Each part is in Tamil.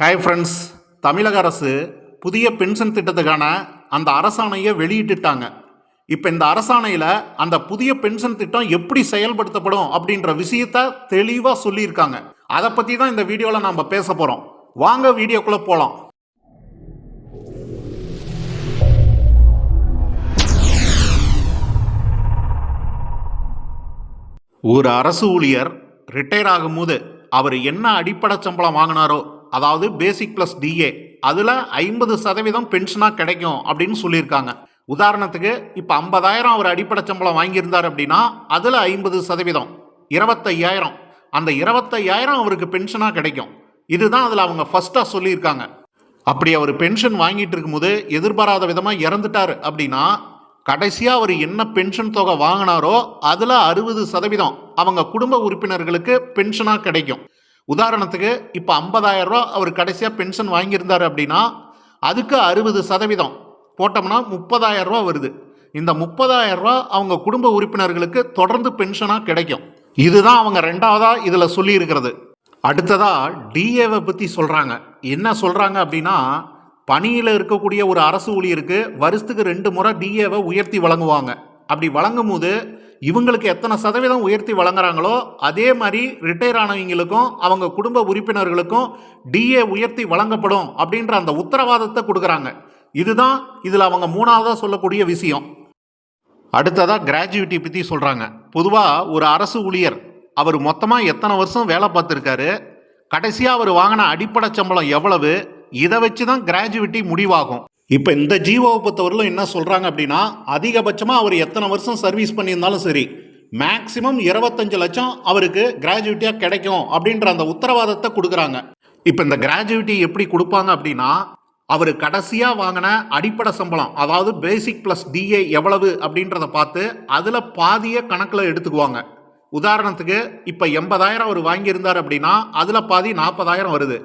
ஹாய் ஃப்ரெண்ட்ஸ் தமிழக அரசு புதிய பென்ஷன் திட்டத்துக்கான அந்த அரசாணையை வெளியிட்டுட்டாங்க இப்போ இந்த அரசாணையில் அந்த புதிய பென்ஷன் திட்டம் எப்படி செயல்படுத்தப்படும் அப்படின்ற விஷயத்த தெளிவாக சொல்லியிருக்காங்க. அதை பற்றி தான் இந்த வீடியோவில் நாம் பேச போகிறோம் வாங்க வீடியோக்குள்ளே போகலாம் ஒரு அரசு ஊழியர் ரிட்டையர் ஆகும்போது அவர் என்ன அடிப்படை சம்பளம் வாங்கினாரோ அதாவது பேசிக் ப்ளஸ் டிஏ அதில் ஐம்பது சதவீதம் பென்ஷனாக கிடைக்கும் அப்படின்னு சொல்லியிருக்காங்க. உதாரணத்துக்கு இப்போ ஐம்பதாயிரம் அவர் அடிப்படை சம்பளம் வாங்கியிருந்தார் அப்படின்னா அதில் ஐம்பது சதவீதம் இருபத்தையாயிரம். அந்த இருபத்தையாயிரம் அவருக்கு பென்ஷனாக கிடைக்கும். இதுதான் அதில் அவங்க ஃபஸ்ட்டாக சொல்லியிருக்காங்க. அப்படி அவர் பென்ஷன் வாங்கிட்டு இருக்கும்போது எதிர்பாராத விதமாக இறந்துட்டார் அப்படின்னா கடைசியாக அவர் என்ன பென்ஷன் தொகை வாங்கினாரோ அதில் அறுபது சதவீதம் அவங்க குடும்ப உறுப்பினர்களுக்கு பென்ஷனாக கிடைக்கும். உதாரணத்துக்கு இப்போ 50000 ரூபா அவர் கடைசியாக பென்ஷன் வாங்கியிருந்தார் அப்படின்னா அதுக்கு அறுபது சதவீதம் போட்டோம்னா 30000 ரூபா வருது. இந்த 30000 ரூபா அவங்க குடும்ப உறுப்பினர்களுக்கு தொடர்ந்து பென்ஷனாக கிடைக்கும். இதுதான் அவங்க ரெண்டாவதாக இதில் சொல்லியிருக்கிறது. அடுத்ததாக டிஏவை பற்றி சொல்கிறாங்க என்ன சொல்கிறாங்க அப்படின்னா பணியில் இருக்கக்கூடிய ஒரு அரசு ஊழியருக்கு வருஷத்துக்கு ரெண்டு முறை டிஏவை உயர்த்தி வழங்குவாங்க. அப்படி வழங்கும் போது இவங்களுக்கு எத்தனை சதவீதம் உயர்த்தி வழங்குறாங்களோ அதே மாதிரி ரிட்டையர் ஆனவங்களுக்கும் அவங்க குடும்ப உறுப்பினர்களுக்கும் டிஏ உயர்த்தி வழங்கப்படும் அப்படின்ற அந்த உத்தரவாதத்தை கொடுக்குறாங்க. இதுதான் இதில் அவங்க மூணாவதாக சொல்லக்கூடிய விஷயம். அடுத்ததாக கிராஜுவிட்டி பற்றி சொல்கிறாங்க பொதுவாக ஒரு அரசு ஊழியர் அவர் மொத்தமாக எத்தனை வருஷம் வேலை பார்த்துருக்காரு? கடைசியாக அவர் வாங்கின அடிப்படை சம்பளம் எவ்வளவு? இதை வச்சு தான் கிராஜுவிட்டி முடிவாகும். இப்போ இந்த ஜீவோவை பொறுத்தவரையிலும் என்ன சொல்கிறாங்க அப்படின்னா அதிகபட்சமாக அவர் எத்தனை வருஷம் சர்வீஸ் பண்ணியிருந்தாலும் சரி மேக்சிமம் இருபத்தஞ்சு லட்சம் அவருக்கு கிராஜுவிட்டியாக கிடைக்கும் அப்படின்ற அந்த உத்தரவாதத்தை கொடுக்குறாங்க. இப்போ இந்த கிராஜுவிட்டி எப்படி கொடுப்பாங்க அப்படின்னா அவர் கடைசியாக வாங்கின அடிப்படை சம்பளம் அதாவது பேசிக் ப்ளஸ் டிஏ எவ்வளவு அப்படின்றத பார்த்து அதில் பாதியை கணக்கில் எடுத்துக்குவாங்க. உதாரணத்துக்கு இப்போ எண்பதாயிரம் அவர் வாங்கியிருந்தார் அப்படின்னா அதில் பாதி நாற்பதாயிரம் வருது.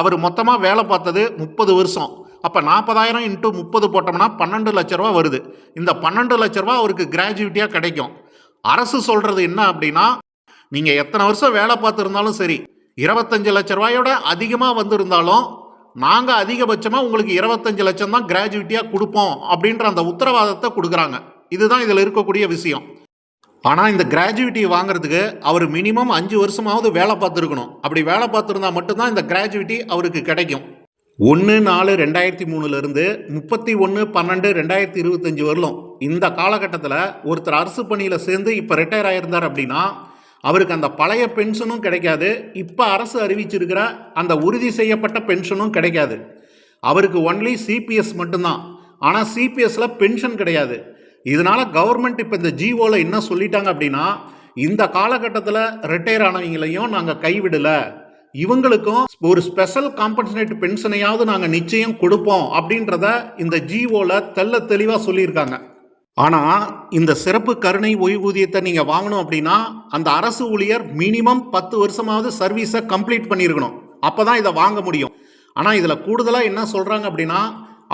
அவர் மொத்தமாக வேலை பார்த்தது முப்பது வருஷம். அப்போ நாற்பதாயிரம் இன்ட்டு முப்பது போட்டோம்னா பன்னெண்டு லட்ச ரூபா வருது. இந்த பன்னெண்டு லட்ச ரூபா அவருக்கு கிராஜுவிட்டியாக கிடைக்கும். அரசு சொல்கிறது என்ன அப்படின்னா நீங்கள் எத்தனை வருஷம் வேலை பார்த்துருந்தாலும் சரி இருபத்தஞ்சு லட்ச ரூபாயோட அதிகமாக வந்திருந்தாலும் நாங்கள் அதிகபட்சமாக உங்களுக்கு இருபத்தஞ்சு லட்சம் தான் கிராஜுவிட்டியாக கொடுப்போம் அப்படின்ற அந்த உத்தரவாதத்தை கொடுக்குறாங்க. இதுதான் இதில் இருக்கக்கூடிய விஷயம். ஆனால் இந்த கிராஜுவிட்டி வாங்குறதுக்கு அவர் மினிமம் அஞ்சு வருஷமாவது வேலை பார்த்துருக்கணும். அப்படி வேலை பார்த்துருந்தா மட்டும்தான் இந்த கிராஜுவிட்டி அவருக்கு கிடைக்கும். ஒன்று நாலு ரெண்டாயிரத்தி மூணுலேருந்து முப்பத்தி ஒன்று பன்னெண்டு ரெண்டாயிரத்தி இருபத்தஞ்சி வரலும் இந்த காலகட்டத்தில் ஒருத்தர் அரசு பணியில் சேர்ந்து இப்போ ரிட்டையர் ஆகியிருந்தார் அப்படின்னா அவருக்கு அந்த பழைய பென்ஷனும் கிடைக்காது. இப்போ அரசு அறிவிச்சிருக்கிற அந்த உறுதி செய்யப்பட்ட பென்ஷனும் கிடைக்காது. அவருக்கு ஒன்லி சிபிஎஸ் மட்டும்தான். ஆனால் சிபிஎஸ்சில் பென்ஷன் கிடையாது. இதனால் கவர்மெண்ட் இப்போ இந்த ஜிஓவில் என்ன சொல்லிட்டாங்க அப்படின்னா இந்த காலகட்டத்தில் ரிட்டையர் ஆனவங்களையும் நாங்கள் கைவிடலை. இவங்களுக்கும் ஒரு ஸ்பெஷல் காம்பன்சேட் பென்ஷனையாவது நாங்கள் நிச்சயம் கொடுப்போம் அப்படின்றத இந்த ஜிஓல தெள்ள தெளிவாக சொல்லியிருக்காங்க. ஆனால் இந்த சிறப்பு கருணை ஓய்வூதியத்தை நீங்கள் வாங்கணும் அப்படின்னா அந்த அரசு ஊழியர் மினிமம் பத்து வருஷமாவது சர்வீஸை கம்ப்ளீட் பண்ணியிருக்கணும். அப்போ தான் இதை வாங்க முடியும். ஆனால் இதில் கூடுதலாக என்ன சொல்கிறாங்க அப்படின்னா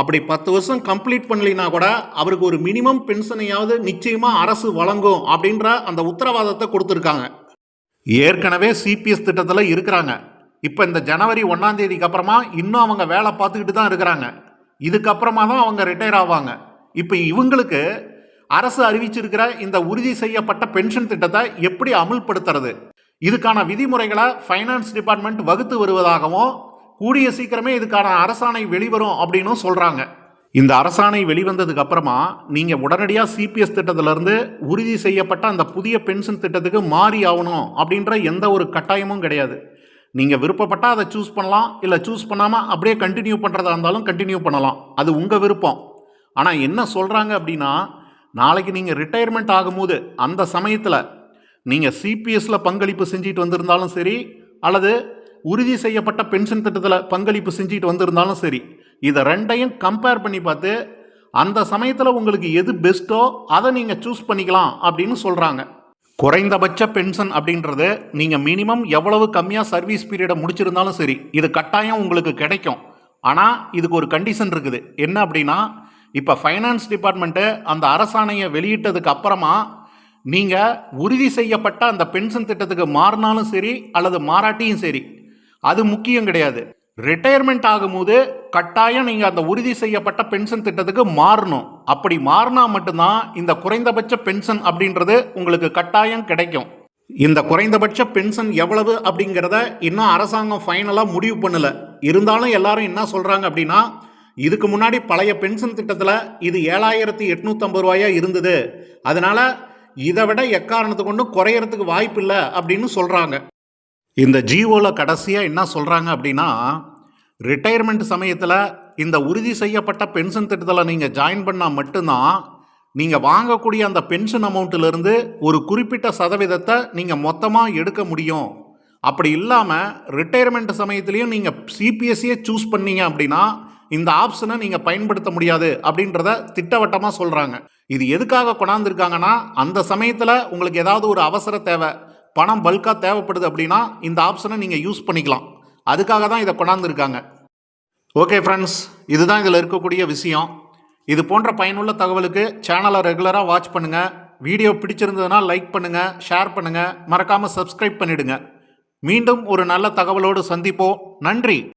அப்படி பத்து வருஷம் கம்ப்ளீட் பண்ணலினா கூட அவருக்கு ஒரு மினிமம் பென்ஷனையாவது நிச்சயமாக அரசு வழங்கும் அப்படின்ற அந்த உத்தரவாதத்தை கொடுத்துருக்காங்க. ஏற்கனவே சிபிஎஸ் திட்டத்தில் இருக்கிறாங்க. இப்போ இந்த ஜனவரி ஒன்றாம் தேதிக்கு அப்புறமா இன்னும் அவங்க வேலை பார்த்துக்கிட்டு தான் இருக்கிறாங்க. இதுக்கப்புறமா தான் அவங்க ரிட்டையர் ஆவாங்க. இப்போ இவங்களுக்கு அரசு அறிவிச்சிருக்கிற இந்த உறுதி செய்யப்பட்ட பென்ஷன் திட்டத்தை எப்படி அமுல்படுத்துறது? இதுக்கான விதிமுறைகளை ஃபைனான்ஸ் டிபார்ட்மெண்ட் வகுத்து வருவதாகவும் கூடிய சீக்கிரமே இதுக்கான அரசாணை வெளிவரும் அப்படின்னும் சொல்கிறாங்க இந்த அரசாணை வெளிவந்ததுக்கு அப்புறமா நீங்கள் உடனடியாக சிபிஎஸ் திட்டத்திலிருந்து உறுதி செய்யப்பட்ட அந்த புதிய பென்ஷன் திட்டத்துக்கு மாறி ஆகணும் அப்படின்ற எந்த ஒரு கட்டாயமும் கிடையாது. நீங்கள் விருப்பப்பட்டால் அதை சூஸ் பண்ணலாம் இல்லை சூஸ் பண்ணாமல் அப்படியே கண்டினியூ பண்ணுறதா இருந்தாலும் கண்டினியூ பண்ணலாம். அது உங்கள் விருப்பம். ஆனால் என்ன சொல்கிறாங்க அப்படின்னா நாளைக்கு நீங்கள் ரிட்டையர்மெண்ட் ஆகும்போது அந்த சமயத்தில் நீங்கள் சிபிஎஸ்ல பங்களிப்பு செஞ்சுட்டு வந்திருந்தாலும் சரி அல்லது உறுதி செய்யப்பட்ட பென்ஷன் திட்டத்தில் பங்களிப்பு செஞ்சுட்டு வந்திருந்தாலும் சரி இதை ரெண்டையும் கம்பேர் பண்ணி பார்த்து அந்த சமயத்தில் உங்களுக்கு எது பெஸ்ட்டோ அதை நீங்கள் சூஸ் பண்ணிக்கலாம் அப்படின்னு சொல்கிறாங்க குறைந்தபட்ச பென்ஷன் அப்படின்றது நீங்கள் மினிமம் எவ்வளவு கம்மியாக சர்வீஸ் பீரியடை முடிச்சிருந்தாலும் சரி இது கட்டாயம் உங்களுக்கு கிடைக்கும். ஆனால் இதுக்கு ஒரு கண்டிஷன் இருக்குது. என்ன அப்படின்னா இப்போ ஃபைனான்ஸ் டிபார்ட்மெண்ட்டு அந்த அரசாணையை வெளியிட்டதுக்கு அப்புறமா நீங்கள் உறுதி செய்யப்பட்ட அந்த பென்ஷன் திட்டத்துக்கு மாறினாலும் சரி அல்லது மாறாட்டியும் சரி அது முக்கியம் கிடையாது. ரிட்டையர்மெண்ட் ஆகும்போது கட்டாயம் நீங்கள் அந்த உறுதி செய்யப்பட்ட பென்ஷன் திட்டத்துக்கு மாறணும். அப்படி மாறினா மட்டும்தான் இந்த குறைந்தபட்ச பென்ஷன் அப்படின்றது உங்களுக்கு கட்டாயம் கிடைக்கும். இந்த குறைந்தபட்ச பென்ஷன் எவ்வளவு அப்படிங்கிறத இன்னும் அரசாங்கம் ஃபைனலாக முடிவு பண்ணல. இருந்தாலும் எல்லாரும் என்ன சொல்கிறாங்க அப்படின்னா இதுக்கு முன்னாடி பழைய பென்ஷன் திட்டத்தில் இது ஏழாயிரத்தி எட்நூற்றம்பது ரூபாயாக இருந்தது. அதனால் இதை விட எக்காரணத்தை கொண்டும் குறையறதுக்கு வாய்ப்பு இல்லை அப்படின்னு சொல்கிறாங்க இந்த ஜிஓவில் கடைசியாக என்ன சொல்கிறாங்க அப்படின்னா ரிட்டையர்மெண்ட் சமயத்தில் இந்த உறுதி செய்யப்பட்ட பென்ஷன் திட்டத்தில் நீங்கள் ஜாயின் பண்ணால் மட்டும்தான் நீங்கள் வாங்கக்கூடிய அந்த பென்ஷன் அமௌண்ட்டிலிருந்து ஒரு குறிப்பிட்ட சதவீதத்தை நீங்கள் மொத்தமாக எடுக்க முடியும். அப்படி இல்லாமல் ரிட்டையர்மெண்ட் சமயத்துலேயும் நீங்கள் சிபிஎஸ்சியே சூஸ் பண்ணீங்க அப்படின்னா இந்த ஆப்ஷனை நீங்கள் பயன்படுத்த முடியாது அப்படின்றத திட்டவட்டமாக சொல்கிறாங்க இது எதுக்காக கொண்டாந்துருக்காங்கன்னா அந்த சமயத்தில் உங்களுக்கு ஏதாவது ஒரு அவசர தேவை. பணம் பல்காக தேவைப்படுது அப்படின்னா இந்த ஆப்ஷனை நீங்கள் யூஸ் பண்ணிக்கலாம். அதுக்காக தான் இதை கொண்டாந்துருக்காங்க. ஓகே ஃப்ரெண்ட்ஸ் இதுதான் இதில் இருக்கக்கூடிய விஷயம். இது போன்ற பயனுள்ள தகவலுக்கு சேனலை ரெகுலராக வாட்ச் பண்ணுங்கள் வீடியோ பிடிச்சிருந்ததுன்னா லைக் பண்ணுங்கள் ஷேர் பண்ணுங்கள் மறக்காமல் சப்ஸ்கிரைப் பண்ணிவிடுங்க மீண்டும் ஒரு நல்ல தகவலோடு சந்திப்போம். நன்றி.